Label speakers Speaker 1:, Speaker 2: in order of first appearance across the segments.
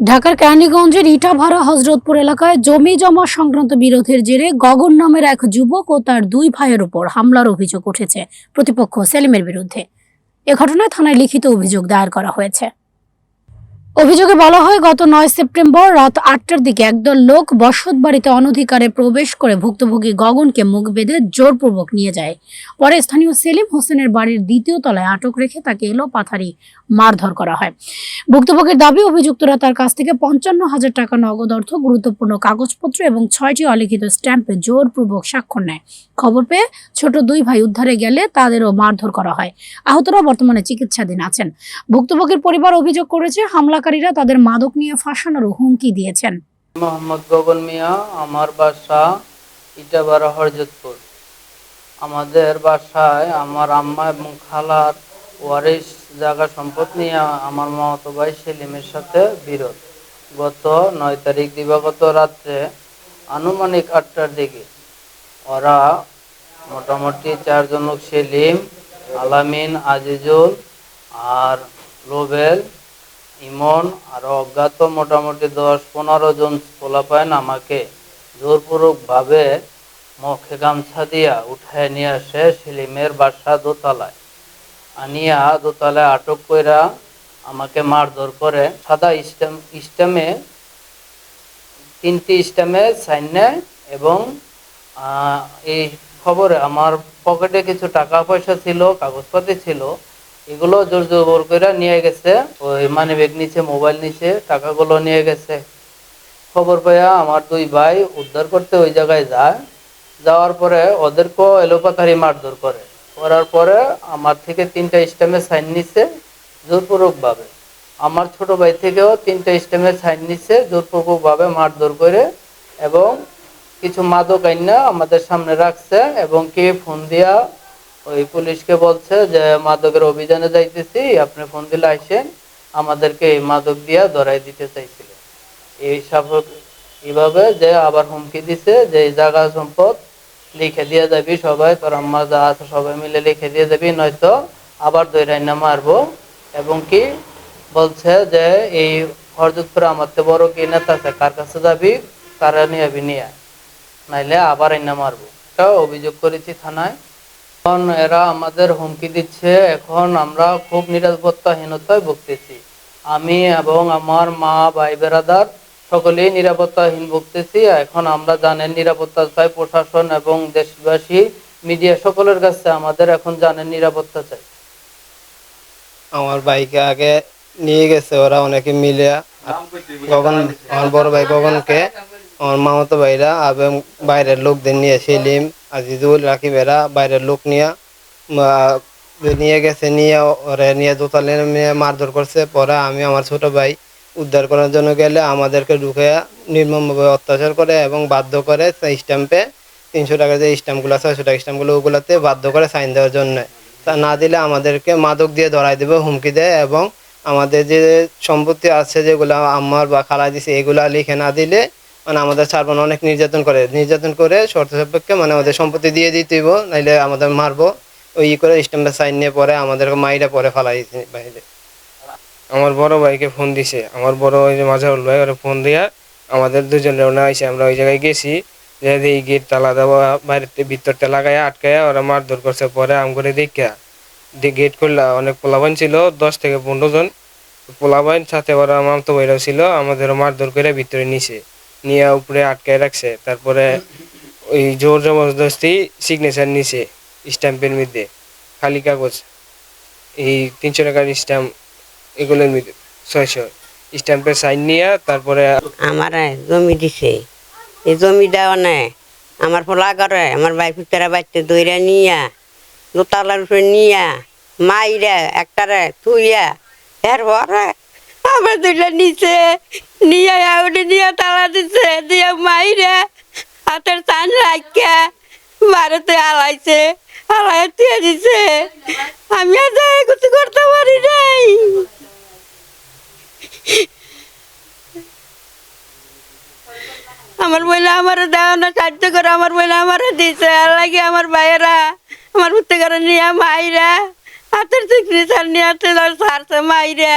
Speaker 1: ঢাকার কেরানীগঞ্জের ইটাভাড়া হজরতপুর এলাকায় জমি জমা সংক্রান্ত বিরোধের জেরে গগন নামের এক যুবক ও তার দুই ভাইয়ের উপর হামলার অভিযোগ উঠেছে। প্রতিপক্ষ সেলিমের বিরুদ্ধে। এ ঘটনায় থানায় লিখিত অভিযোগ দায়ের করা হয়েছে। অভিযোগে বলা হয়, গত নয় সেপ্টেম্বর রাত আটটার দিকে একদল লোক বসত বাড়িতে অনধিকারে প্রবেশ করে ভুক্তভোগী গগনকে মুখ বেঁধে জোরপূর্বক নিয়ে যায়। পরে স্থানীয় সেলিম হোসেনের বাড়ির দ্বিতীয় তলায় আটক রেখে তাকে এলো পাথারি মারধর করা হয়। ভুক্তভোগীর দাবি, অভিযুক্তরা তার কাছ থেকে পঞ্চান্ন হাজার টাকা নগদ অর্থ, গুরুত্বপূর্ণ কাগজপত্র এবং ছয়টি অলিখিত স্ট্যাম্পে জোরপূর্বক স্বাক্ষর নেয়। খবর পেয়ে ছোট দুই ভাই উদ্ধারে গেলে তাদেরও মারধর করা হয়। আহতরা বর্তমানে চিকিৎসাধীন আছেন। ভুক্তভোগীর পরিবার অভিযোগ করেছে হামলাকারীরা তাদের মাদক নিয়ে ফাঁসানোরও হুমকি দিয়েছেন।
Speaker 2: মোহাম্মদ গগন মিয়া, আমার বাসা ইটাবাড়া, হরজতপুর। আমাদের বাসায় আমার আম্মা এবং খালার ওয়ারিশ জায়গা সম্পদ নিয়ে আমার মামাতো ভাই সেলিমের সাথে বিরোধ। গত নয় তারিখ দিবাগত রাত্রে আনুমানিক আটটার দিকে ওরা মোটামুটি চারজন লোক সেলিম, আলামিন, আজিজুল আর রোবেল ইমন আর অজ্ঞাত মোটামুটি দশ পনেরো জন পোলাপায়ন আমাকে জোরপূর্বকভাবে মুখে গামছা দিয়া উঠায় নিয়ে আসে সেলিমের বাসা দোতলায়। আনিয়া দোতলায় আটক কইরা আমাকে মারধর করে। সাদা স্ট্যাম স্ট্যামে তিনটি স্ট্যামে সাইন নেয় এবং এই খবরে আমার পকেটে কিছু টাকা পয়সা ছিল, কাগজপাতি ছিল এগুলো জোর জবর করে নিয়ে গেছে। ওই মানি ব্যাগ নিচে মোবাইল নিচে টাকাগুলো নিয়ে গেছে। খবর পাইয়া আমার দুই ভাই উদ্ধার করতে ওই জায়গায় যায়। যাওয়ার পরে ওদেরকেও এলোপাথারি মারধর করে। করার পরে আমার থেকে তিনটা স্ট্যাম্পে সাইন নিছে জোরপূর্বকভাবে। আমার ছোট ভাই থেকেও তিনটা স্ট্যাম্পে সাইন নিছে জোরপূর্বকভাবে মারধর করে এবং কিছু মাদক আইনা আমাদের সামনে রাখছে এবং কে ফোন দিয়া ওই পুলিশকে বলছে যে, মাদকের অভিযানে যাইতেছি, আপনি ফোন দিলে আইসেন, আমাদেরকে এই মাদক দিয়া ধরাই দিতে চাইছিল। এই সব এইভাবে যে আবার হুমকি দিছে, যে এই জায়গা সম্পদ লিখে দিয়ে যাবি সবাই, তোর আম্মা যা আছে সবাই মিলে লিখে দিয়ে যাবি, নয়তো আবার দৈরাইনা মারবো। এবং কি বলছে যে, এই হরজতপুরে আমার তো বড় কি নেতা আছে, কার কাছে যাবি, কারা নিয়ে নিয়ে নাইলে আবার আইনা মারবো। এটা অভিযোগ করেছি থানায় এখন এরা আমাদের হুমকি দিচ্ছে এখন আমরা খুব নিরাপত্তাহীনতায় ভুগতেছি। আমি এবং আমার মা ভাই বেরাদার সকলেই নিরাপত্তাহীন ভুগতেছি। এখন আমরা জানেন নিরাপত্তা চাই প্রশাসন এবং দেশবাসী মিডিয়া সকলের কাছে আমাদের এখন জানেন নিরাপত্তা চাই।
Speaker 3: আমার ভাইকে আগে নিয়ে গেছে ওরা অনেকে মিলে। গগন আমার বড় ভাই গগনকে। আমার মামাতো ভাইরা এবং বাইরের লোকদের নিয়ে সেলিম, আজিজুল, রাকিবেরা বাইরের লোক নিয়ে নিয়ে গেছে, নিয়ে ওরা নিয়ে দোতালে নিয়ে মারধর করছে। পরে আমি আমার ছোট ভাই উদ্ধার করার জন্য গেলে আমাদেরকে ঢুকে নির্মমভাবে অত্যাচার করে এবং বাধ্য করে স্ট্যাম্পে তিনশো টাকা যে স্ট্যাম্পগুলো ছয়শো টাকা স্ট্যাম্পগুলো ওগুলোতে বাধ্য করে সাইন দেওয়ার জন্য। তা না দিলে আমাদেরকে মাদক দিয়ে ধরাই দেবে, হুমকি দেয় এবং আমাদের যে সম্পত্তি আছে যেগুলো আমার বা খালা দিছে, এগুলা লিখে না দিলে মানে আমাদের ছাড়বো না, অনেক নির্যাতন করে। নির্যাতন করে শর্ত সাপেক্ষে মানে আমাদের সম্পত্তি দিয়ে দিতে হইব নাইলে আমাদের মারবো। ওই করে স্ট্যাম্পে সাইন নিয়ে পরে আমাদেরকে মাইরা পরে ফালাই বাইরে। আমার বড় ভাইকে ফোন দিছে। আমার বড় ওই যে মাঝারুল ভাই ওরা ফোন দিয়া আমাদের দুজনের ওনা আইসে আমরা ওই জায়গায় গেছি। যে এই গেট তালা দেওয়া বাইরেতে ভিতরটা লাগাইয়া আটকাইয়া ওরা মারধর করছে পরে আম করে দেখা গেট খুললা অনেক পোলাবান ছিল দশ থেকে পনেরো জন। পোলাবান সাথে ওরা মামতো ভাইরাও ছিল আমাদের মারধর করে ভিতরে নিছে। নিয়ে উপরে আটকায় রাখছে। তারপরে ওই জোর জবরদস্তি সিগনেচার নিছে স্ট্যাম্পের মধ্যে, খালি কাগজ। এই তিনশো টাকার স্ট্যাম্প এগুলোর মধ্যে, ছয়শো। স্ট্যাম্পের সাইন নিয়ে তারপরে
Speaker 4: আমার জমি দিছে। এই জমি দেওয়া নেই আমার পোলা করে, আমার ভাই পুতারা বাচ্চা দইরা নিয়া, দোতলার উপরে নিয়া, মাইরা একটারে থুইয়া, এরপরে আমার দুইটা নিচে, নিয়ে আউটে নিয়ে তালা দিছে, দিয়ে মাইরা হাতের টান রাখিয়া ভারতে আলাইছে আলাই দিয়ে দিছে। আমি আর যাই কিছু করতে পারি নাই। আমার বইলে আমার দেওয়া না, সাহায্য করে আমার বইলে আমার দিছে। আর লাগে আমার ভাইয়েরা, আমার পুত্র করে নিয়ে মাইরা, হাতের সিগনেচার নিয়ে হাতে সারছে মাইরা।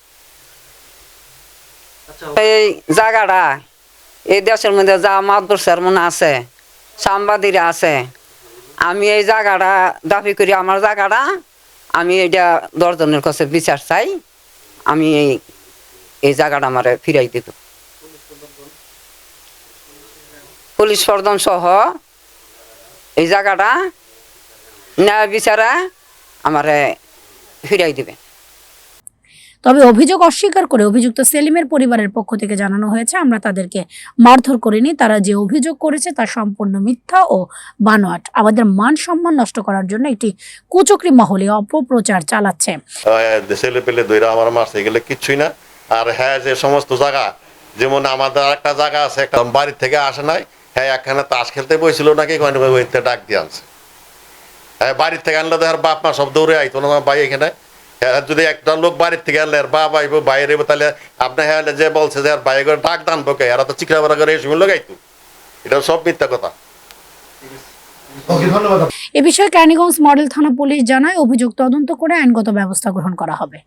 Speaker 5: এই জায়গাটা, এই দেশের মধ্যে যা মাদ্রাসার মনে আছে, সাংবাদিকরা আছে, আমি এই জায়গাটা দাবি করি, আমার জায়গাটা আমি এটা দশজনের কাছে বিচার চাই, আমি এই এই জায়গাটা আমার ফিরাই দিব। পুলিশ প্রধান সহ এই জায়গাটা ন্যায় বিচারা আমারে ফিরাই দিবে।
Speaker 1: তবে অভিযোগ অস্বীকার করে অভিযুক্ত সেলিমের পরিবারের পক্ষ থেকে জানানো হয়েছে, আমরা তাদেরকে মারধর করিনি, তারা যে অভিযোগ করেছে তা সম্পূর্ণ মিথ্যা ও বানোয়াট। আমাদের মান সম্মান নষ্ট করার জন্য একটি কুচক্রি মহলে অপপ্রচার চালাচ্ছে।
Speaker 6: ছেলে আমার মারছে, এগুলো কিচ্ছুই না। আর হ্যাঁ যে সমস্ত জায়গা, যেমন আমাদের একটা জায়গা আছে, একটা বাড়ি থেকে আসে নাই হ্যাঁ একখানে তাস খেলতে বইছিল নাকি ওইতে ডাক দিয়ে আনছে হ্যাঁ বাড়ির থেকে আনলে তো আর বাপ মা সব দৌড়ে আইতো, না ভাই এখানে। যদি একটা লোক বাড়ির থেকে আনলে আর বাপ আইবো বাইরে তাহলে আপনি হ্যাঁ যে বলছে যে আর বাইরে করে ডাক দান বোকে এরা তো চিকরা বাড়া করে এসে লাগাইতো এটা সব মিথ্যা কথা।
Speaker 1: এ বিষয়ে ক্যানিগঞ্জ মডেল থানা পুলিশ জানায় অভিযোগ তদন্ত করে আইনগত ব্যবস্থা গ্রহণ করা হবে।